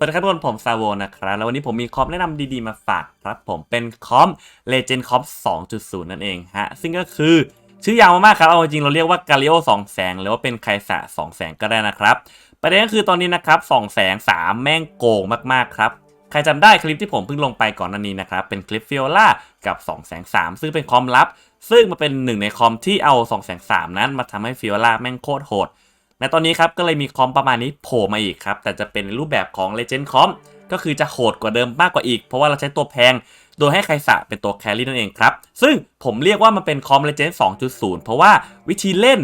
สวัสดีครับทุกคนผมซาโวนะครับ แล้ววันนี้ผมมีคอมแนะนำดีๆมาฝากครับผมเป็นคอม Legend c o m 2.0 นั่นเองฮะ ซึ่งก็คือชื่อยาวมากๆครับ เอาจริงเราเรียกว่า Galio 2แสง หรือว่าเป็นไคสะ2แสงก็ได้นะครับ ประเด็นก็คือตอนนี้นะครับ2แสง 3 แม่งโกงมากๆครับ ใครจำได้คลิปที่ผมเพิ่งลงไปก่อนหน้านี้นะครับ เป็นคลิปฟิโอล่ากับ2แสง3ซึ่งเป็นคอมลับ ซึ่งมาเป็นหนึ่งในคอมที่เอา2แสง3นั้นมาทำให้ฟิโอล่าแม่งโคตรโหด ในตอนนี้ครับก็เลยมีคอมประมาณนี้โผล่มาอีกครับ แต่จะเป็นรูปแบบของ Legend Com ก็คือจะโหดกว่าเดิมมากกว่าอีก เพราะว่าเราใช้ตัวแพง โดยให้ไคสะเป็นตัวแครี่นั่นเองครับ ซึ่งผมเรียกว่ามันเป็นคอม Legend 2.0 เพราะว่าวิธีเล่น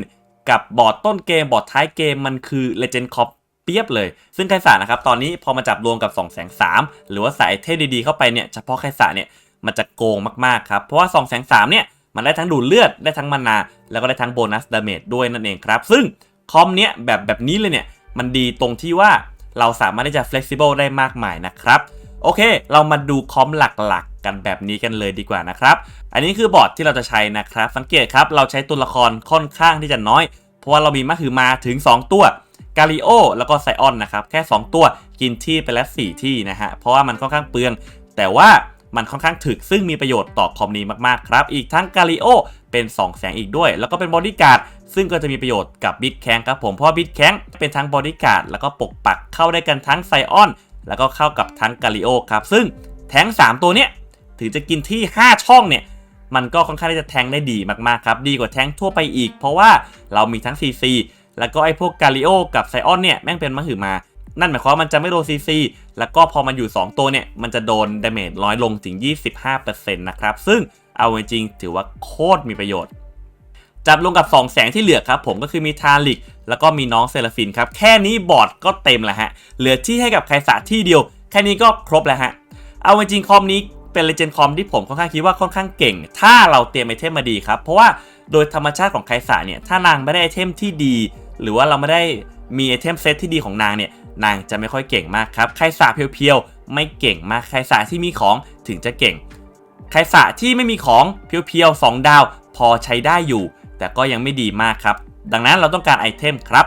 กับบอร์ดต้นเกมบอร์ดท้ายเกมมันคือ Legend Com เปียบเลย ซึ่งไคสะนะครับตอนนี้พอมาจับรวมกับ2 3 0 0หรือว่าใส่เทพดีๆเข้าไปเนี่ยเฉพาะไคสะเนี่ยมันจะโกงมากๆครับ เพราะว่า2 3 0 0เนี่ยมันได้ทั้งดูดเลือดได้ทั้งมานา แล้วก็ได้ทั้งโบนัสดาเมจด้วยนั่นเองครับ ซึ่ง คอมเนี้ยแบบแบบนี้เลยเนี่ยมันดีตรงที่ว่าเราสามารถที่จะ flexible ได้มากมายนะครับ โอเค เรามาดูคอมหลักๆ กันแบบนี้กันเลยดีกว่านะครับ อันนี้คือบอร์ดที่เราจะใช้นะครับ สังเกตครับ เราใช้ตัวละครค่อนข้างที่จะน้อย เพราะว่าเรามีมาคือมาถึง 2 ตัวกาลิโอแล้วก็ไซออนนะครับ แค่ 2 ตัวกินที่ไปแล้ว4ที่นะฮะ เพราะว่ามันค่อนข้างเปลือง แต่ว่า มันค่อนข้างถึก ซึ่งมีประโยชน์ต่อคอมนี้มากๆครับ อีกทั้งกาลิโอเป็น2แสงอีกด้วย แล้วก็เป็นบอดี้การ์ดซึ่งก็จะมีประโยชน์กับบิดแคงครับผมเพราะบิดแคงเป็นทั้งบอดี้การ์ดแล้วก็ปกปักเข้าได้กันทั้งไซออน แล้วก็เข้ากับทั้งกาลิโอครับซึ่งแทง3ตัวเนี้ยถึงจะกินที่ 5 ช่องเนี่ยมันก็ค่อนข้างที่จะแทงได้ดีมากๆครับ ดีกว่าแทงทั่วไปอีก เพราะว่าเรามีทั้ง CC แล้วก็ไอ้พวกกาลิโอกับไซออนเนี่ยแม่งเป็นมหึมา นั่นหมายความว่ามันจะไม่โดน CC แล้วก็พอมันอยู่ 2 ตัวเนี่ย มันจะโดนดาเมจน้อยลงถึง 25%นะครับ ซึ่งเอาจริงถือว่าโคตรมีประโยชน์ จับลงกับ 2 แสงที่เหลือครับ ผมก็คือมีทาลิก แล้วก็มีน้องเซราฟินครับ แค่นี้บอร์ดก็เต็มแล้วฮะ เหลือที่ให้กับไคสะที่เดียว แค่นี้ก็ครบแล้วฮะ เอาจริงคอมนี้เป็นเลเจนด์คอมที่ผมค่อนข้างคิดว่าค่อนข้างเก่ง ถ้าเราเตรียมไอเทมมาดีครับ เพราะว่าโดยธรรมชาติของไคสะเนี่ย ถ้านางไม่ได้ไอเทมที่ดี หรือว่าเราไม่ได้มีไอเทมเซตที่ดีของนางเนี่ย นางจะไม่ค่อยเก่งมากครับไคสะเพียวๆไม่เก่งมากไคสะที่มีของถึงจะเก่งไคสะที่ไม่มีของเพียวๆ2ดาว พอใช้ได้อยู่ แต่ก็ยังไม่ดีมากครับ ดังนั้นเราต้องการไอเทมครับ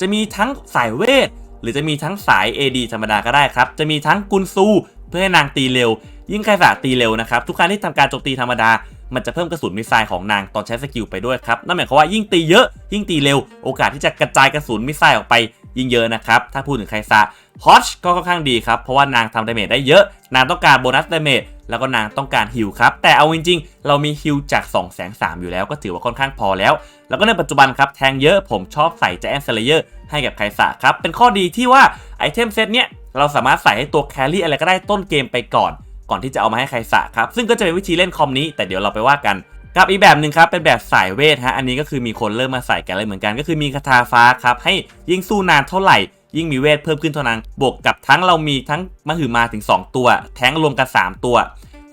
จะมีทั้งสายเวท หรือจะมีทั้งสาย AD ธรรมดาก็ได้ครับ จะมีทั้งกุนซู เพื่อให้นางตีเร็ว ยิ่งไคสะตีเร็วนะครับ ทุกครั้งที่ทำการโจมตีธรรมดา มันจะเพิ่มกระสุนมิสไซล์ของนางตอนใช้สกิลไปด้วยครับ นั่นหมายความว่ายิ่งตีเยอะ ยิ่งตีเร็ว โอกาสที่จะกระจายกระสุนมิสไซล์ออกไปยิ่งเยอะนะครับ ถ้าพูดถึงไคซา ฮอชก็ค่อนข้างดีครับ เพราะว่านางทำดาเมจได้เยอะ นางต้องการโบนัสดาเมจแล้วก็นางต้องการฮิลครับ แต่เอาจริงๆ เรามีฮิลจาก2 3 0 0 0อยู่แล้วก็ถือว่าค่อนข้างพอแล้ว แล้วก็ในปัจจุบันครับ แทงเยอะผมชอบใส่แจแอนเซเลเยอร์ให้กับไคซะครับ เป็นข้อดีที่ว่าไอเทมเซตเนี้ยเราสามารถใส่ให้ตัวแครี่อะไรก็ได้ต้นเกมไปก่อน ก่อนที่จะเอามาให้ไคซะครับ ซึ่งก็จะเป็นวิธีเล่นคอมนี้ แต่เดี๋ยวเราไปว่ากันกับอีกแบบหนึ่งครับเป็นแบบสายเวทฮะอันนี้ก็คือมีคนเริ่มมาใส่กันเลยเหมือนกัน ก็คือมีคาถาฟ้าครับให้ยิ่งสู้นานเท่าไหร่ ยิ่งมีเวทเพิ่มขึ้นเท่านั้น บวกกับทั้งเรามีทั้งมหึมาถึง 2 ตัว แท้งรวมกัน 3 ตัว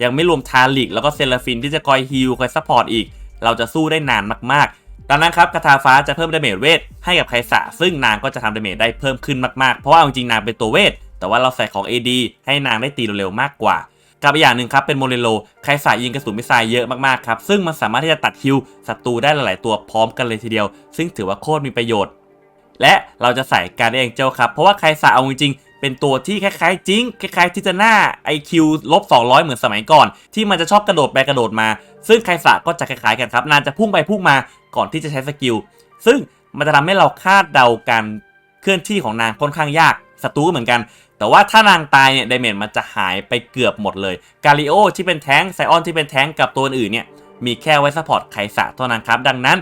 ยังไม่รวมทาลิกแล้วก็เซราฟินที่จะคอยฮิลคอยซัพพอร์ตอีก เราจะสู้ได้นานมากๆ ดังนั้นครับคาถาฟ้าจะเพิ่มดาเมจเวทให้กับไคสะซึ่งนางก็จะทำดาเมจได้เพิ่มขึ้นมากๆ เพราะว่าจริงๆนางเป็นตัวเวท แต่ว่าเราใส่ของ AD ให้นางได้ตีเร็วๆมากกว่ากับอีกอย่างหนึ่งครับเป็นโมเรโลใครสายยิงกระสุนมิสไซล์เยอะมากๆครับ ซึ่งมันสามารถที่จะตัดฮิลศัตรูได้หลาย ๆ ตัวพร้อมกันเลยทีเดียว ซึ่งถือว่าโคตรมีประโยชน์ และเราจะใส่การ์เองเจลครับ เพราะว่าใครสาเอาจริงเป็นตัวที่คล้ายๆ จิงคล้ายๆที่จนา IQ ลบ 200 เหมือนสมัยก่อน ที่มันจะชอบกระโดดไปกระโดดมา ซึ่งใครสาก็จะคล้ายๆกันครับ นานจะพุ่งไปพุ่งมาก่อนที่จะใช้สกิล ซึ่งมันจะทำให้เราคาดเดาการเคลื่อนที่ของนางค่อนข้างยากศัตรูก็เหมือนกัน แต่ว่าถ้านางตายเนี่ยดเมจมันจะหายไปเกือบหมดเลยกาลิโอที่เป็นแท้งไซออนที่เป็นแท้งกับตัวอื่นเนี่ยมีแค่ไว้ซัพพอร์ตไคสะเท่านั้นครับดังนั้น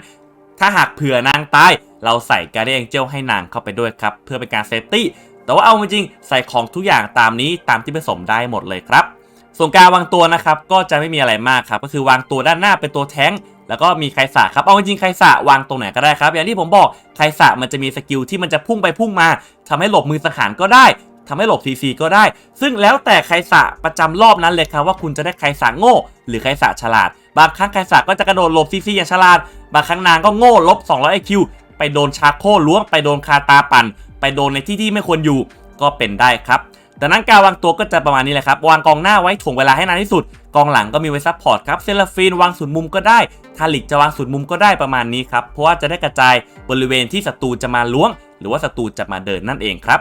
ถ้าหากเผื่อนางตาย เราใส่การ์เดียนเจลให้นางเข้าไปด้วยครับ เพื่อเป็นการเซฟตี้ แต่ว่าเอาจริงใส่ของทุกอย่างตามนี้ตามที่ผสมได้หมดเลยครับ ส่วนการวางตัวนะครับก็จะไม่มีอะไรมากครับ ก็คือวางตัวด้านหน้าเป็นตัวแท้งแล้วก็มีไคสะครับ เอาจริงไคสะวางตรงไหนก็ได้ครับ อย่างที่ผมบอกไคสะมันจะมีสกิลที่มันจะพุ่งไปพุ่งมาทำให้หลบมือสังหารก็ได้ทำให้หลบ CC ก็ได้ ซึ่งแล้วแต่ใครสะประจำรอบนั้นเลยครับว่าคุณจะได้ใครสะโง่ หรือใครสะฉลาด บางครั้งใครสะก็จะกระโดดหลบ CC อย่างฉลาด บางครั้งนางก็โง่ลบ200 IQ ไปโดนชาโคล้วงไปโดนคาตาปั่น ไปโดนในที่ที่ไม่ควรอยู่ก็เป็นได้ครับดังนั้นการวางตัวก็จะประมาณนี้แหละครับ วางกองหน้าไว้ถ่วงเวลาให้นานที่สุด กองหลังก็มีไว้ซัพพอร์ตครับ เซลฟีนวางศูนย์มุมก็ได้ ทาลิกจะวางศูนย์มุมก็ได้ประมาณนี้ครับ เพราะว่าจะได้กระจายบริเวณที่ศัตรูจะมาล้วง หรือว่าศัตรูจะมาเดินนั่นเองครับ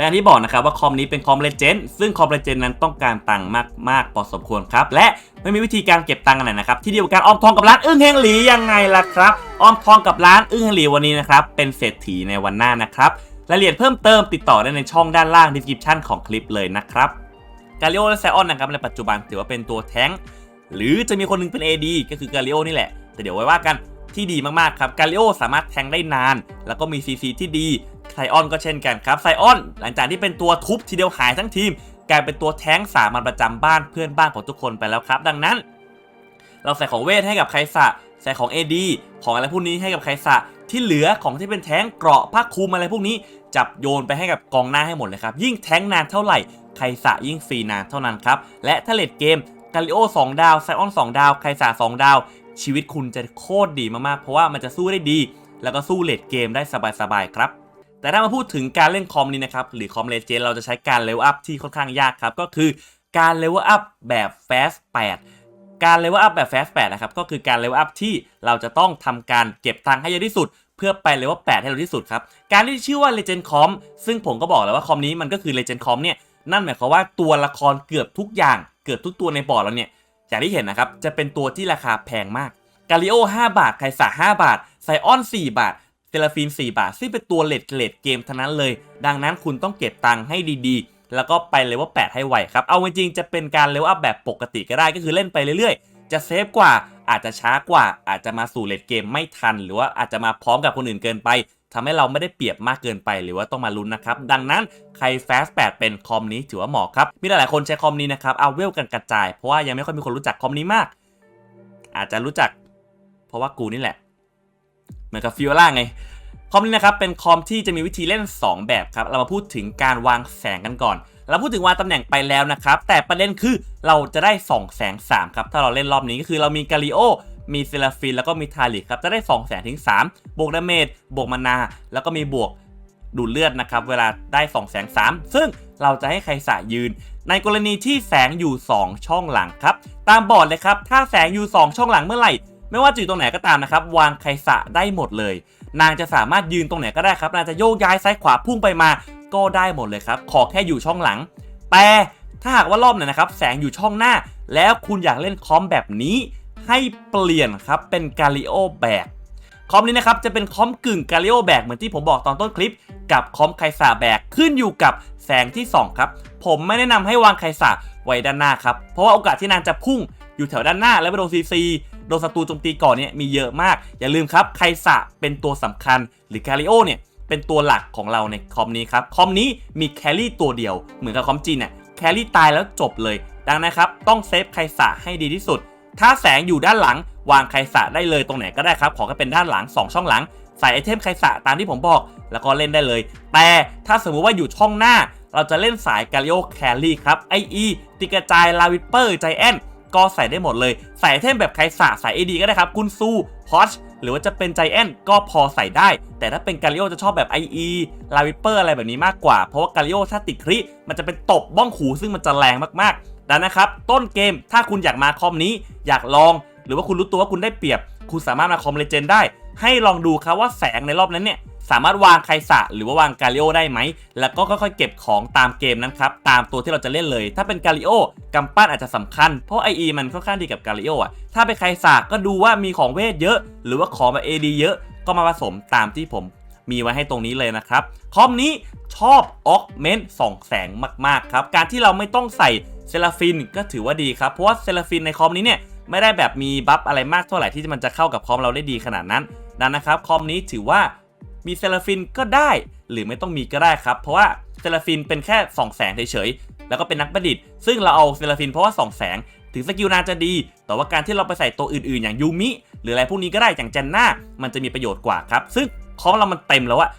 แต่อย่างที่บอกนะครับว่าคอมนี้เป็นคอมเลเจนด์ซึ่งคอมเลเจนด์นั้นต้องการตังค์มากๆพอสมควรครับ และไม่มีวิธีการเก็บตังค์กันไหนะครับ ที่เดียวกับการออมทองกับร้านอึ้งเฮงหลียังไงล่ะครับออมทองกับร้านอึ้งเฮงหลีวันนี้นะครับเป็นเศรษฐีในวันหน้านะครับรายละเอียดเพิ่มเติมติดต่อได้ในช่องด้านล่าง description ของคลิปเลยนะครับกาลิโอและไซออนนะครับในปัจจุบันถือว่าเป็นตัวแท้งหรือจะมีคนหนึงเป็น AD ก็คือกาลิโอนี่แหละแต่เดี๋ยวไว้ว่ากัน ที่ดีมากๆครับกาลิโอสามารถแทงได้นาน แล้วก็มี CC ที่ดีไซออนก็เช่นกันครับไซออนหลังจากที่เป็นตัวทุบทีเดียวหายทั้งทีม กลายเป็นตัวแท้งสามัญประจำบ้านเพื่อนบ้านของทุกคนไปแล้วครับ ดังนั้น เราใส่ของเวทให้กับไคสะใส่ของ AD ของอะไรพวกนี้ให้กับไคสะที่เหลือของที่เป็นแท้งเกราะผ้าคลุมอะไรพวกนี้ จับโยนไปให้กับกองหน้าให้หมดเลยครับ ยิ่งแท้งนานเท่าไหร่ไคสะยิ่งฟรีนานเท่านั้นครับและถ้าเลดเกมกาลิโอ 2 ดาวไซออน 2 ดาวไคสะ2ดาว ชีวิตคุณจะโคตรดีมากๆ เพราะว่ามันจะสู้ได้ดี แล้วก็สู้เลดเกมได้สบายๆครับแต่ถ้ามาพูดถึงการเล่นคอมนี้นะครับ หรือคอมเลเจนเราจะใช้การเลเวลอัพที่ค่อนข้างยากครับ ก็คือการเลเวลอัพแบบฟ a s t 8การเลเวลอัพแบบฟ a s t 8นะครับ ก็คือการเลเวลอัพที่เราจะต้องทำการเก็บตังค์ให้เยอะที่สุด เพื่อไปเลเวล8ให้เร็วที่สุดครับ การที่ชื่อว่า Legend Com ซึ่งผมก็บอกแล้วว่าคอมนี้มันก็คือ Legend Com เนี่ยนั่นหมายความว่าตัวละครเกือบทุกอย่าง เกือบทุกตัวในบอร์ดเราเนี่ย อย่างที่เห็นนะครับ จะเป็นตัวที่ราคาแพงมากกาลิโอ5บาทไคสา5บาท ไซออน 4 บาท เซลาฟิน 4 บาท ซึ่งเป็นตัวเลดเลดเกมทั้งนั้นเลย ดังนั้นคุณต้องเก็บตังค์ให้ดีๆ แล้วก็ไปเลเวล8ให้ไวครับ เอาจริงๆจะเป็นการเลเวลอัพแบบปกติก็ได้ ก็คือเล่นไปเรื่อยๆ จะเซฟกว่า อาจจะช้ากว่า อาจจะมาสู่เลดเกมไม่ทัน หรือว่าอาจจะมาพร้อมกับคนอื่นเกินไป ทำให้เราไม่ได้เปรียบมากเกินไปหรือว่าต้องมาลุ้นนะครับ ดังนั้นใคร Fast 8 เป็นคอมนี้ถือว่าเหมาะครับ มีหลายๆคนใช้คอมนี้นะครับเอาเวลกันกระจาย เพราะว่ายังไม่ค่อยมีคนรู้จักคอมนี้มาก อาจจะรู้จัก เพราะว่ากูนี่แหละ เหมือนกับฟิวล่าไงคอมนี้นะครับเป็นคอมที่จะมีวิธีเล่น 2 แบบครับ เรามาพูดถึงการวางแสงกันก่อน เราพูดถึงวางตำแหน่งไปแล้วนะครับ แต่ประเด็นคือเราจะได้2แสง3ครับ ถ้าเราเล่นรอบนี้ก็คือเรามีกาลิโอ มีเซลาฟินแล้วก็มีทาริกครับ จะได้2แสงถึง3บวกดาเมจบวกมานา แล้วก็มีบวกดูดเลือดนะครับ เวลาได้2แสง3ซึ่งเราจะให้ใครสะยืน ในกรณีที่แสงอยู่ 2 ช่องหลังครับ ตามบอร์ดเลยครับ ถ้าแสงอยู่ 2 ช่องหลังเมื่อไหร่ ไม่ว่าจะอยู่ตรงไหนก็ตามนะครับ วางไคสะได้หมดเลย นางจะสามารถยืนตรงไหนก็ได้ครับนางจะโยกย้ายซ้ายขวาพุ่งไปมาก็ได้หมดเลยครับ ขอแค่อยู่ช่องหลัง แต่ถ้าหากว่ารอบไหนนะครับ แสงอยู่ช่องหน้า แล้วคุณอยากเล่นคอมแบบนี้ ให้เปลี่ยนครับเป็นกาลิโอแบกคอมนี้นะครับจะเป็นคอมกึ่งกาลิโอแบกเหมือนที่ผมบอกตอนต้นคลิป กับคอมไคสะแบกขึ้นอยู่กับแสงที่ส่องครับผมไม่แนะนำให้วางไคสะไว้ด้านหน้าครับเพราะว่าโอกาสที่นางจะพุ่งอยู่แถวด้านหน้าแล้วไปโดนซีซีโดนศัตรูโจมตีก่อนเนี่ยมีเยอะมาก อย่าลืมครับไคสะเป็นตัวสำคัญหรือกาลิโอเนี่ยเป็นตัวหลักของเราในคอมนี้ครับคอมนี้มีแครี่ตัวเดียวเหมือนกับคอมจีนเนี่ยแครี่ตายแล้วจบเลย ดังนั้นครับต้องเซฟไคสะให้ดีที่สุด ถ้าแสงอยู่ด้านหลังวางไคสะได้เลยตรงไหนก็ได้ครับ ขอแค่เป็นด้านหลัง 2 ช่องหลัง ใส่ไอเทมไคสะตามที่ผมบอก แล้วก็เล่นได้เลย แต่ถ้าสมมุติว่าอยู่ช่องหน้า เราจะเล่นสายกาลิโอแคลรี่ครับไออีติกระจายลาวิเปอร์ใจแอนก็ใส่ได้หมดเลย ใส่ไอเทมแบบไคสะใส่เอดีก็ได้ครับกุนซูฮอชหรือว่าจะเป็นใจแอนก็พอใส่ได้ แต่ถ้าเป็นกาลิโอจะชอบแบบ IE ลาวิเปอร์อะไรแบบนี้มากกว่า เพราะว่ากาลิโอถ้าติดคริมันจะเป็นตบบ้องหูซึ่งมันจะแรงมากๆ ดังนั้นนะครับต้นเกมถ้าคุณอยากมาคอมนี้อยากลอง หรือว่าคุณรู้ตัวว่าคุณได้เปรียบ คุณสามารถมาคอมเลเจนได้ ให้ลองดูครับว่าแสงในรอบนั้นเนี่ยสามารถวางไคสะหรือว่าวางกาลิโอได้ไหม แล้วก็ค่อยๆเก็บของตามเกมนั้นครับ ตามตัวที่เราจะเล่นเลย ถ้าเป็นกาลิโอกำปั้นอาจจะสำคัญ เพราะ IE มันค่อนข้างดีกับกาลิโออะ ถ้าเป็นไคสะก็ดูว่ามีของเวทเยอะ หรือว่าของแบบ AD เยอะ ก็มาผสมตามที่ผมมีไว้ให้ตรงนี้เลยนะครับ คอมนี้ชอบออกเมนส่องแสงมาก ๆ ครับ การที่เราไม่ต้องใส่ เซลาฟินก็ถือว่าดีครับ เพราะว่าเซลาฟินในคอมนี้เนี่ยไม่ได้แบบมีบัฟอะไรมากเท่าไหร่ที่มันจะเข้ากับคอมเราได้ดีขนาดนั้นนั้นนะครับคอมนี้ถือว่ามีเซลาฟินก็ได้ หรือไม่ต้องมีก็ได้ครับ เพราะว่าเซลาฟินเป็นแค่ส่องแสงเฉยๆแล้วก็เป็นนักประดิษฐ์ซึ่งเราเอาเซลาฟินเพราะว่าส่องแสง ถึงสกิลนานจะดี แต่ว่าการที่เราไปใส่ตัวอื่นๆ อย่างยูมิหรืออะไรพวกนี้ก็ได้อย่างเจนน่ามันจะมีประโยชน์กว่าครับ ซึ่งคอมเรามันเต็มแล้วอะ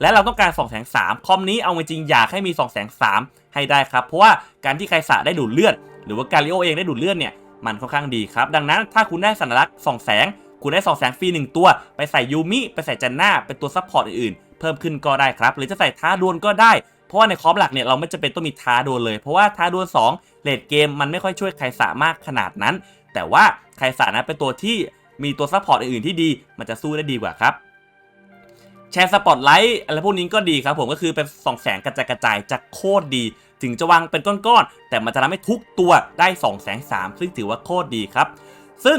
และเราต้องการสองแสง3คอมนี้เอาจริงอยากให้มีสองแสง3ให้ได้ครับ เพราะว่าการที่ใครสะได้ดูดเลือด หรือว่าการิโอเองได้ดูดเลือดเนี่ยมันค่อนข้างดีครับ ดังนั้นถ้าคุณได้สัญลักษณ์สองแสง คุณได้สองแสงฟรีหนึ่งตัว ไปใส่ยูมิไปใส่จันนาเป็นตัวซัพพอร์ตอื่นๆ เพิ่มขึ้นก็ได้ครับ หรือจะใส่ท้าดวลก็ได้ เพราะว่าในคอมหลักเนี่ยเราไม่จำเป็นต้องมีท้าดวลเลย เพราะว่าท้าดวล2เลดเกมมันไม่ค่อยช่วยใครสามากขนาดนั้น แต่ว่าใครสานะเป็นตัวที่มีตัวซัพพอร์ตอื่นๆที่ดี มันจะสู้ได้ดีกว่าครับ แชร์สปอตไลท์อะไรพวกนี้ก็ดีครับผมก็คือเป็นส่องแสงกระจายกระจายจะโคตรดี ถึงจะวางเป็นก้อนๆแต่มันจะทำให้ทุกตัวได้2องแสงสามซึ่งถือว่าโคตรดีครับ ซึ่ง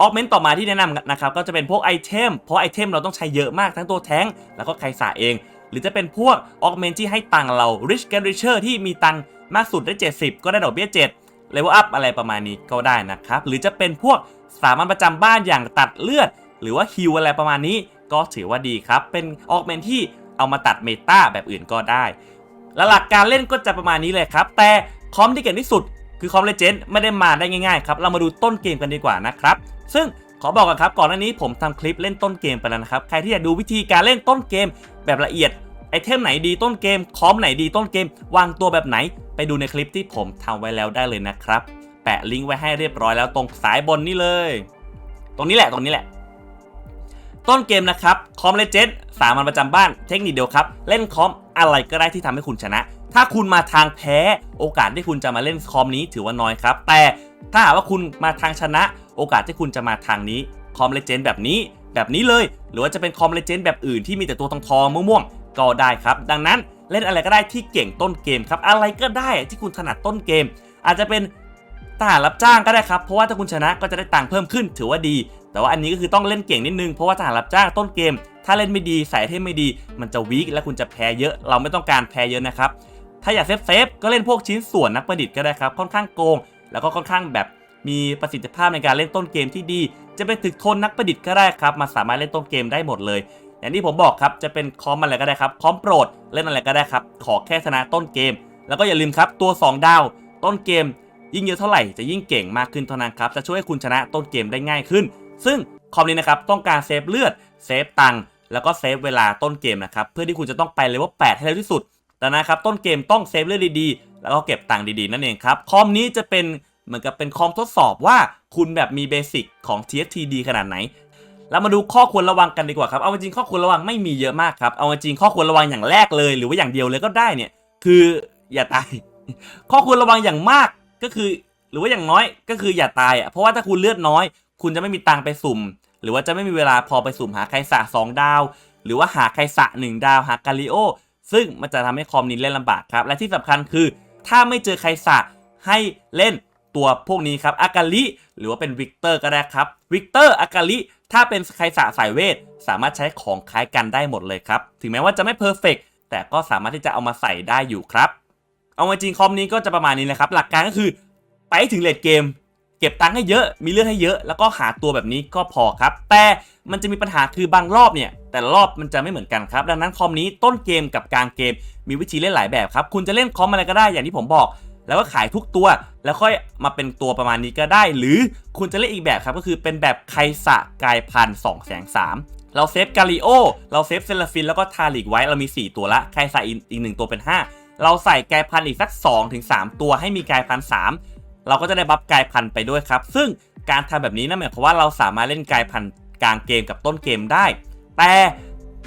ออกเมนต์ต่อมาที่แนะนำนะครับก็จะเป็นพวกไอเทมเพราะไอเทมเราต้องใช้เยอะมากทั้งตัวแท้งแล้วก็ไคสาเอง หรือจะเป็นพวกออกเมนต์ที่ให้ตังเรา rich get richer ที่มีตังมากสุดได้ 70 ก็ได้ดอกเบี้ย 7 level up อะไรประมาณนี้ก็ได้นะครับ หรือจะเป็นพวกสามัญประจำบ้านอย่างตัดเลือด หรือว่าฮิวอะไรประมาณนี้ ก็ถือว่าดีครับ เป็นออกเมนที่เอามาตัดเมตาแบบอื่นก็ได้ และหลักการเล่นก็จะประมาณนี้เลยครับ แต่คอมที่เก่งที่สุด คือคอมเลเจนด์ไม่ได้มาได้ง่ายๆครับ เรามาดูต้นเกมกันดีกว่านะครับ ซึ่งขอบอกกันครับ ก่อนหน้านี้ผมทำคลิปเล่นต้นเกมไปแล้วนะครับ ใครที่อยากดูวิธีการเล่นต้นเกมแบบละเอียดไอเทมไหนดีต้นเกม คอมไหนดีต้นเกม วางตัวแบบไหน ไปดูในคลิปที่ผมทำไว้แล้วได้เลยนะครับ แปะลิงก์ไว้ให้เรียบร้อยแล้วตรงสายบนนี่เลย ตรงนี้แหละตรงนี้แหละ ต้นเกมนะครับคอมเลเจนด์สามัญประจำบ้านเทคนิคเดียวครับ เล่นคอมอะไรก็ได้ที่ทำให้คุณชนะ ถ้าคุณมาทางแพ้โอกาสที่คุณจะมาเล่นคอมนี้ถือว่าน้อยครับ แต่ถ้าหากว่าคุณมาทางชนะ โอกาสที่คุณจะมาทางนี้คอมเลเจนด์แบบนี้ แบบนี้เลย หรือว่าจะเป็นคอมเลเจนด์แบบอื่นที่มีแต่ตัวทองทองม่วงๆก็ได้ครับ ดังนั้นเล่นอะไรก็ได้ที่เก่งต้นเกมครับอะไรก็ได้ที่คุณถนัดต้นเกม อาจจะเป็นทหารรับจ้างก็ได้ครับ เพราะว่าถ้าคุณชนะก็จะได้ตังค์เพิ่มขึ้นถือว่าดี แต่ว่าอันนี้ก็คือต้องเล่นเก่งนิดนึงเพราะว่าทหารรับจ้างต้นเกม ถ้าเล่นไม่ดีใส่เทมไม่ดี มันจะวีคและคุณจะแพ้เยอะ เราไม่ต้องการแพ้เยอะนะครับถ้าอยากเซฟเซฟก็เล่นพวกชิ้นส่วนนักประดิษฐ์ก็ได้ครับค่อนข้างโกง แล้วก็ค่อนข้างแบบมีประสิทธิภาพในการเล่นต้นเกมที่ดี จะเป็นถึกทนนักประดิษฐ์ก็ได้ครับมาสามารถเล่นต้นเกมได้หมดเลยอย่างที่ผมบอกครับจะเป็นคอมอะไรก็ได้ครับคอมโปรดเล่นอะไรก็ได้ครับขอแค่ชนะต้นเกม แล้วก็อย่าลืมครับตัว 2 ดาว ต้นเกม ยิ่งเยอะเท่าไหร่จะยิ่งเก่งมากขึ้นเท่านั้นครับจะช่วยให้คุณชนะต้นเกมได้ง่ายขึ้น ซึ่งคอมนี้นะครับต้องการเซฟเลือดเซฟตังค์แล้วก็เซฟเวลาต้นเกมนะครับเพื่อที่คุณจะต้องไปเลเวล8ให้เร็วที่สุดดังนั้นครับต้นเกมต้องเซฟเลือดดีๆ แล้วก็เก็บตังค์ดีๆ นั่นเองครับคอมนี้จะเป็นเหมือนกับเป็นคอมทดสอบว่าคุณแบบมีเบสิกของ TFT ดีขนาดไหนเรามาดูข้อควรระวังกันดีกว่าครับ เอาจริงข้อควรระวังไม่มีเยอะมากครับ เอาจริงข้อควรระวังอย่างแรกเลย หรือว่าอย่างเดียวเลยก็ได้เนี่ย คืออย่าตาย ข้อควรระวังอย่างมากก็คือ หรือว่าอย่างน้อยก็คืออย่าตายอะ เพราะว่าถ้าคุณเลือดน้อย คุณจะไม่มีตังไปสุ่ม หรือว่าจะไม่มีเวลาพอไปสุ่มหาไครสะสองดาว หรือว่าหาไครสะหนึ่งดาวหากาลิโอ ซึ่งมันจะทำให้คอมนี้เล่นลำบากครับ และที่สำคัญคือ ถ้าไม่เจอไครสะให้เล่นตัวพวกนี้ครับอากาลิหรือว่าเป็นวิกเตอร์ก็ได้ครับวิกเตอร์อากาลิถ้าเป็นไครสะสายเวท สามารถใช้ของคล้ายกันได้หมดเลยครับ ถึงแม้ว่าจะไม่เพอร์เฟกแต่ก็สามารถที่จะเอามาใส่ได้อยู่ครับ เอาจริงคอมนี้ก็จะประมาณนี้นะครับ หลักการก็คือไปถึงเลดเกม เก็บตังค์ให้เยอะ มีเลือดให้เยอะ แล้วก็หาตัวแบบนี้ก็พอครับ แต่มันจะมีปัญหาคือบางรอบเนี่ย แต่รอบมันจะไม่เหมือนกันครับ ดังนั้นคอมนี้ต้นเกมกับกลางเกม มีวิธีเล่นหลายแบบครับ คุณจะเล่นคอมอะไรก็ได้อย่างที่ผมบอก แล้วก็ขายทุกตัว แล้วค่อยมาเป็นตัวประมาณนี้ก็ได้ หรือคุณจะเล่นอีกแบบครับก็คือเป็นแบบไคสะกายพันสองแสงสามเราเซฟกาลิโอ เราเซฟเซลฟินแล้วก็ทาริกไว้ เรามี 4 ตัวละไคสะอีกอีกหนึ่งตัวเป็น 5 เราใส่กายพันธุ์อีกสัก2ถึง3ตัวให้มีกายพันธุ์3 เราก็จะได้บัฟกายพันธุ์ไปด้วยครับ ซึ่งการทำแบบนี้นั่นหมายความว่าเราสามารถเล่นกายพันธุ์กลางเกมกับต้นเกมได้ แต่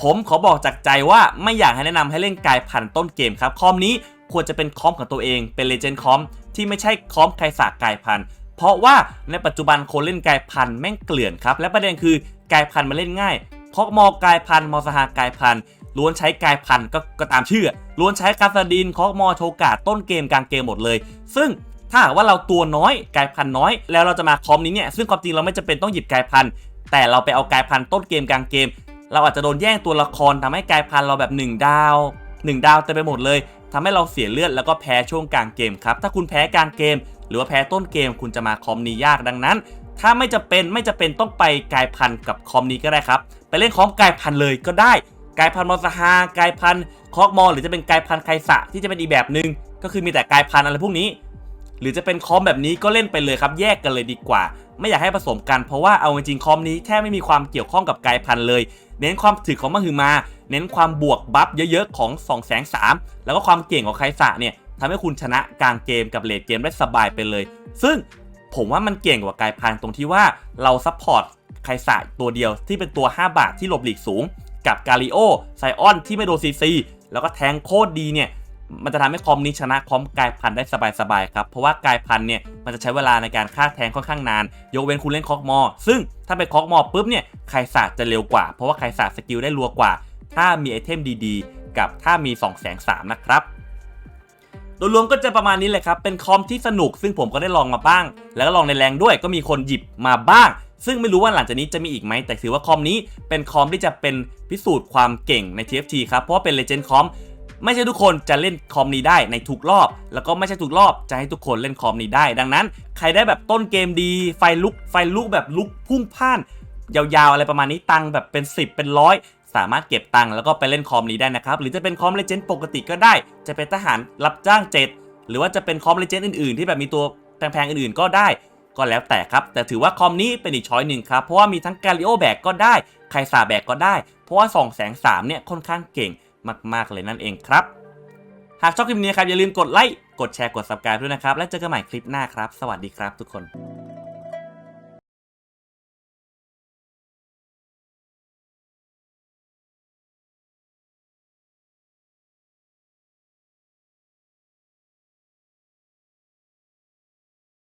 ผมขอบอกจากใจว่าไม่อยากให้แนะนำให้เล่นกายพันธุ์ต้นเกมครับ คอมนี้ควรจะเป็นคอมของตัวเองเป็นเลเจนด์คอมที่ไม่ใช่คอมไครสากกายพันธุ์เพราะว่าในปัจจุบันคนเล่นกายพันธุ์แม่งเกลื่อนครับ และประเด็นคือกายพันธุ์มาเล่นง่าย เพราะมอกายพันธุ์มอสหากายพันธุ์ล้วนใช้กายพันธุ์ก็ก็ตามชื่อล้วนใช้กาซาดินคอกมอโชกาต้นเกมกลางเกมหมดเลย ซึ่ง ถ้าว่าเราตัวน้อยกายพันธุ์น้อย แล้วเราจะมาคอมนี้เนี่ยซึ่งความจริงเราไม่จำเป็นต้องหยิบกายพันธุ์แต่เราไปเอากายพันธุ์ต้นเกมกลางเกม เราอาจจะโดนแย่งตัวละครทำให้กายพันธุ์เราแบบ 1 ดาว 1 ดาวเต็มไปหมดเลยทำให้เราเสียเลือดแล้วก็แพ้ช่วงกลางเกมครับถ้าคุณแพ้กลางเกม หรือว่าแพ้ต้นเกม คุณจะมาคอมนี้ยากดังนั้น ถ้าไม่จะเป็นไม่จะเป็นต้องไปกายพันธุ์กับคอมนี้ก็ได้ครับไปเล่นคอมกายพันธุ์เลยก็ได้กายพันธุ์มอสฮากายพันธุ์คอกมอหรือจะเป็นกายพันธุ์ไคสะที่จะเป็นอีกแบบหนึ่งก็คือมีแต่กายพันธุ์อะไรพวกนี้ หรือจะเป็นคอมแบบนี้ก็เล่นไปเลยครับแยกกันเลยดีกว่า ไม่อยากให้ผสมกันเพราะว่าเอาจริงๆคอมนี้แทบไม่มีความเกี่ยวข้องกับกายพันธุ์เลย เน้นความถึกของมหึมา เน้นความบวกบัฟเยอะๆของ2องแสงสามแล้วก็ความเก่งของไคสะเนี่ยทำให้คุณชนะกลางเกมกับเลดเกมได้สบายไปเลย ซึ่งผมว่ามันเก่งกว่ากายพันธุ์ตรงที่ว่าเราซัพพอร์ตไคสะตัวเดียวที่เป็นตัว 5 บาทที่หลบหลีกสูง กับกาลิโอไซออนที่ไม่โดนซีซีแล้วก็แทงโคตรดีเนี่ย มันจะทำให้คอมนี้ชนะคอมกายพันธุ์ได้สบายๆครับ เพราะว่ากายพันธุ์เนี่ยมันจะใช้เวลาในการฆ่าแทงค่อนข้างนาน ยกเว้นคุณเล่นคอกมอ ซึ่งถ้าเป็นคอกมอปุ๊บเนี่ยไคสาจะเร็วกว่า เพราะว่าไคสาสกิลได้รัวกว่า ถ้ามีไอเทมดีๆ กับถ้ามี2 0 0 0 0 3นะครับโดยรวมก็จะประมาณนี้เลยครับ เป็นคอมที่สนุก ซึ่งผมก็ได้ลองมาบ้าง แล้วก็ลองในแรงด้วยก็มีคนหยิบมาบ้าง ซึ่งไม่รู้ว่าหลังจากนี้จะมีอีกไหม แต่ถือว่าคอมนี้เป็นคอมที่จะเป็นพิสูจน์ความเก่งใน TFT ครับ เพราะว่าเป็น Legend คอม ไม่ใช่ทุกคนจะเล่นคอมนี้ได้ในทุกรอบ แล้วก็ไม่ใช่ทุกรอบจะให้ทุกคนเล่นคอมนี้ได้ ดังนั้น ใครได้แบบต้นเกมดี ไฟลุกไฟลุกแบบลุกพุ่งพ่านยาวๆอะไรประมาณนี้ตังค์แบบเป็น 10 เป็นร้อยสามารถเก็บตังค์แล้วก็ไปเล่นคอมนี้ได้นะครับ หรือจะเป็นคอมเลเจนด์ปกติก็ได้ จะเป็นทหารรับจ้างเจ็ดหรือว่าจะเป็นคอมเลเจนด์อื่นๆ ที่แบบมีตัวแพงๆอื่นๆ ก็ได้ ก็แล้วแต่ครับ แต่ถือว่าคอมนี้เป็นอีกช้อยหนึ่งครับ เพราะว่ามีทั้งกาลิโอแบกก็ได้ไคซาแบกก็ได้ เพราะว่า2 0 0 0 3เนี่ยค่อนข้างเก่ง มากๆเลยนั่นเองครับ หากชอบคลิปนี้ครับอย่าลืมกดไลค์กดแชร์กด subscribe ด้วยนะครับ แล้วเจอกันใหม่คลิปหน้าครับ สวัสดีครับทุกคน